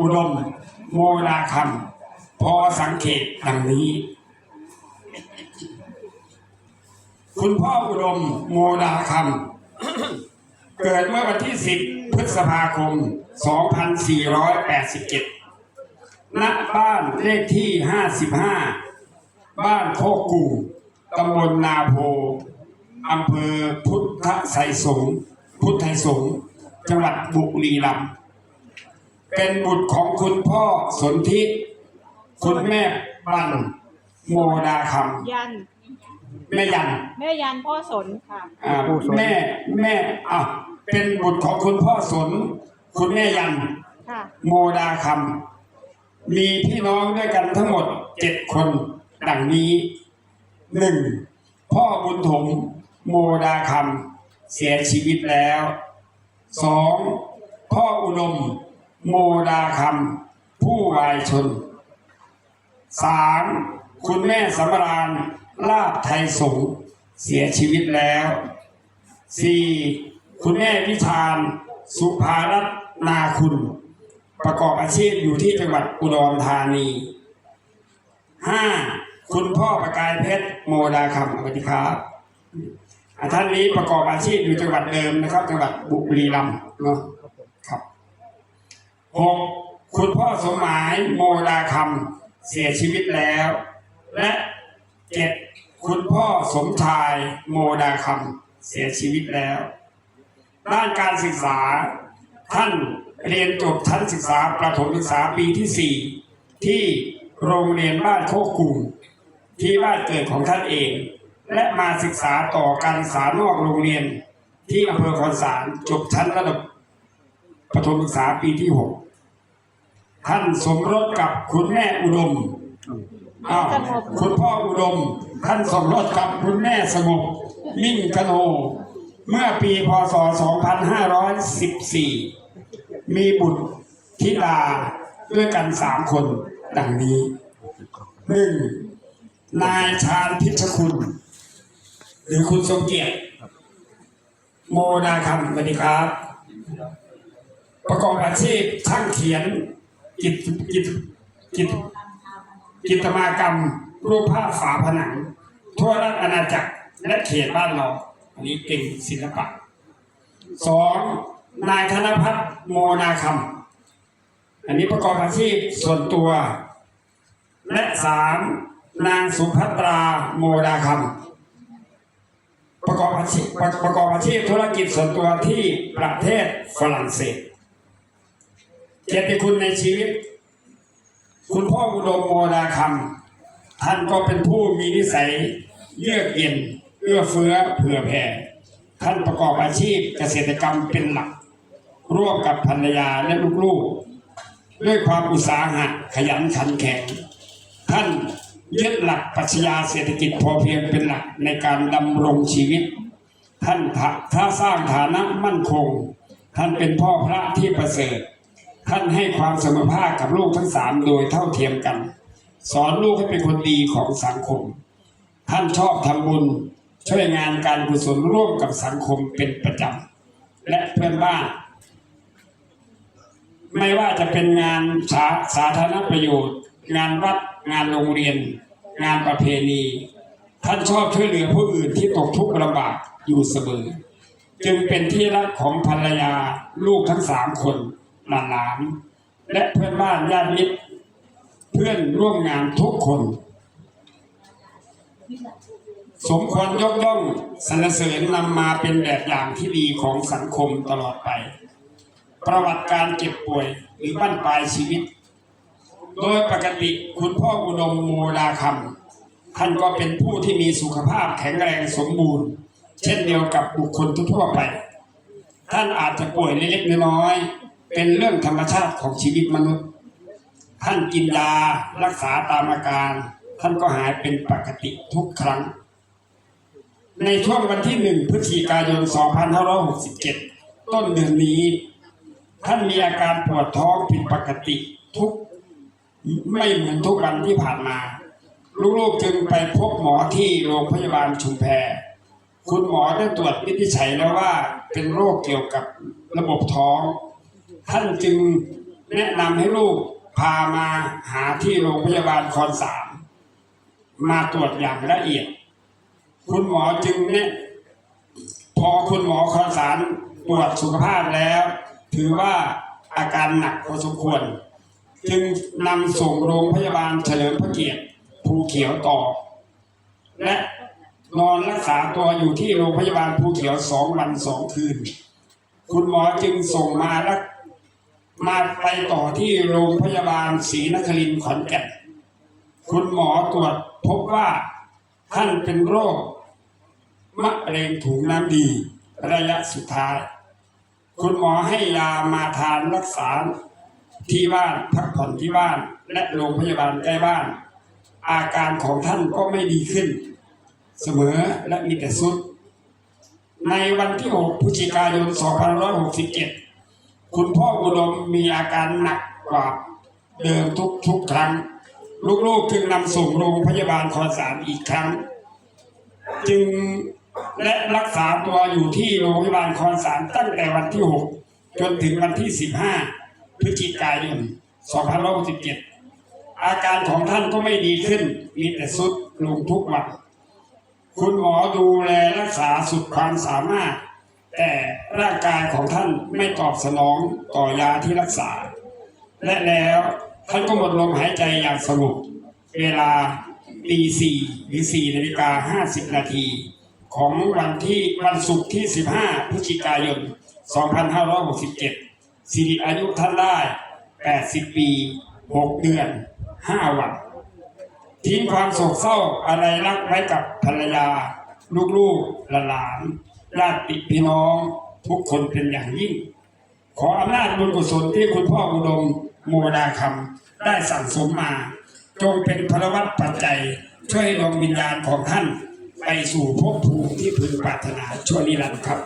อุดม โมนาคำพอสังเกตดังนี้ คุณพ่ออุดม โมนาคำเกิดเมื่อวันที่ 10 พฤษภาคม 2487 ณ บ้านเลขที่ 55 บ้านโคกกุ่งตำบลนาโพอำเภอพุทธไสยสงฆ์พุทธไทยสงฆ์จังหวัดบุรีรัมย์ เป็นบุตรของคุณพ่อสนธิคุณแม่บันโมดาคยันำแม่ยันแม่ยันพ่อสนค่ะ อ่าแม่แม่อะเป็นบุตรของคุณพ่อสน คุณแม่ยัน ค่ะ โมดาคำมีพี่น้องด้วยกันทั้งหมดเจ็ดคน ดังนี้หนึ่งพ่อบุญถมโมดาคำเสียชีวิตแล้วสองพ่ออุดม โมดาคำผู้วายชนสามคุณแม่สำราญลาบไทยสงเสียชีวิตแล้วสี่คุณแม่วิชาญสุภารัตนาคุณ ประกอบอาชีพอยู่ที่จังหวัดอุดรธานีห้าคุณพ่อประกายเพชรโมดาคำสวัสดีครับท่านนี้ประกอบอาชีพอยู่จังหวัดเดิมนะครับ จังหวัดบุรีรัมย์เนาะ หกคุณพ่อสมหมายโมดาคำเสียชีวิตแล้ว และเจ็ดคุณพ่อสมชายโมดาคำเสียชีวิตแล้ว ด้านการศึกษา ท่านเรียนจบชั้นศึกษาประถมศึกษาปีที่4ที่โรงเรียนบ้านโคกกุ่งที่บ้านเกิดของท่านเอง และมาศึกษาต่อการศึกษานอกโรงเรียนที่อำเภอคอนสารจบชั้นระดับ ประถมศึกษาปีที่6ท่านสมรสกับคุณแม่อุดมอ้าวคุณพ่ออุดม ท่านสมรสกับคุณแม่สงบมิ่งกโน เมื่อปีพศ 2514 มีบุตรธิดาด้วยกันสามคนดังนี้หนึ่งนายชาญพิชคุณ หรือคุณทรงเกียรติโมนาคำสวัสดีครับ ประกอบอาชีพช่างเขียน กิจกิจกิจกิจมากรรม รูปภาพฝาผนัง ทั่วราชอาณาจักรและเขตบ้านเรา อันนี้เก่งศิลปะสองนายธนพัฒน์โมนาคำอันนี้ประกอบอาชีพส่วนตัว และสามนางสุภัตราโมนาคำประกอบอาชีพประประกอบอาชีพธุรกิจส่วนตัวที่ประเทศฝรั่งเศส เกียรติคุณในชีวิต คุณพ่ออุดมโมนาคำท่านก็เป็นผู้มีนิสัยเยือกเย็นเอื้อเฟื้อเผื่อแผ่ท่านประกอบอาชีพเกษตรกรรมเป็นหลัก ร่วมกับภรรยาและลูกๆ ด้วยความอุตสาหะขยันขันแข็ง ท่านยึดหลักปรัชญาเศรษฐกิจพอเพียงเป็นหลักในการดำรงชีวิต ท่านถ้าสร้างฐานะมั่นคง ท่านเป็นพ่อพระที่ประเสริฐ ท่านให้ความเสมอภาคกับลูกทั้งสามโดยเท่าเทียมกัน สอนลูกให้เป็นคนดีของสังคม ท่านชอบทำบุญช่วยงานการกุศลร่วมกับสังคมเป็นประจำและเพื่อนบ้าน ไม่ว่าจะเป็นงานสาสาธารณประโยชน์ งานวัดงานโรงเรียน งานประเพณี ท่านชอบช่วยเหลือผู้อื่นที่ตกทุกข์ลำบากอยู่เสมอ จึงเป็นที่รักของภรรยาลูกทั้งสามคน หลาน และเพื่อนบ้านญาติมิตรเพื่อนร่วมงานทุกคน สมควรยกย่องสรรเสริญนำมาเป็นแบบอย่างที่ดีของสังคมตลอดไป ประวัติการเจ็บป่วยหรือบั้นปลายชีวิต โดยปกติคุณพ่ออุดมโมดาคำท่านก็เป็นผู้ที่มีสุขภาพแข็งแรงสมบูรณ์ เช่นเดียวกับบุคคลทั่วไป ท่านอาจจะป่วยเล็กๆน้อยๆ เป็นเรื่องธรรมชาติของชีวิตมนุษย์ ท่านกินยารักษาตามอาการ ท่านก็หายเป็นปกติทุกครั้ง ในช่วงวันที่หนึ่งพฤศจิกายน 2567 ต้นเดือนนี้ ท่านมีอาการปวดท้องผิดปกติทุกไม่เหมือนทุกวันที่ผ่านมา ลูกๆจึงไปพบหมอที่โรงพยาบาลชุมแพคุณหมอได้ตรวจวินิจฉัยแล้วว่าเป็นโรคเกี่ยวกับระบบท้อง ท่านจึงแนะนำให้ลูกพามาหาที่โรงพยาบาลคอนสามมาตรวจอย่างละเอียด คุณหมอจึงเนี่ยพอคุณหมอคอนสารตรวจสุขภาพแล้ว ถือว่าอาการหนักพอสมควร จึงนำส่งโรงพยาบาลเฉลิมพระเกียรติภูเขียวต่อ และนอนรักษาตัวอยู่ที่โรงพยาบาลภูเขียวสองวันสองคืน คุณหมอจึงส่งมารัก มาไปต่อที่โรงพยาบาลศรีนครินทร์ขอนแก่น คุณหมอตรวจพบว่าท่านเป็นโรคมะเร็งถุงน้ำดี ระยะสุดท้าย คุณหมอให้ยามาทานรักษาที่บ้านพักผ่อนที่บ้าน และโรงพยาบาลใกล้บ้าน อาการของท่านก็ไม่ดีขึ้น เสมอและมีแต่สุด ในวันที่ 6 พฤศจิกายน 2567 คุณพ่ออุดมมีอาการหนักกว่าเดิมทุกทุกครั้ง ลูกๆจึงนำส่งโรงพยาบาลคอนสารอีกครั้ง จึงและรักษาตัวอยู่ที่โรงพยาบาลคอนสารตั้งแต่วันที่ 6 จนถึงวันที่ 15 พฤศจิกายน 2567 อาการของท่านก็ไม่ดีขึ้น มีแต่สุดลงทุกวัน คุณหมอดูแลรักษาสุดความสามารถ แต่ร่างกายของท่านไม่ตอบสนองต่อยาที่รักษา และแล้วท่านก็หมดลมหายใจอย่างสงบเวลาตีสี่หรือสี่นาฬิกาห้าสิบนาทีของวันที่วันศุกร์ที่ 15 พฤศจิกายน 2567 สิริอายุท่านได้ 80 ปี 6 เดือน 5 วัน ทิ้งความโศกเศร้าอะไรรักไว้กับภรรยา ลูกๆหลาน ญาติพี่น้องทุกคนเป็นอย่างยิ่ง ขออำนาจบุญกุศลที่คุณพ่ออุดมโมดาคำได้สั่งสมมา จงเป็นพลวัตปัจจัย ช่วยให้ดวงวิญญาณของท่าน ไปสู่ภพภูมิที่พึงปรารถนาชั่วนิรันดร์ครับ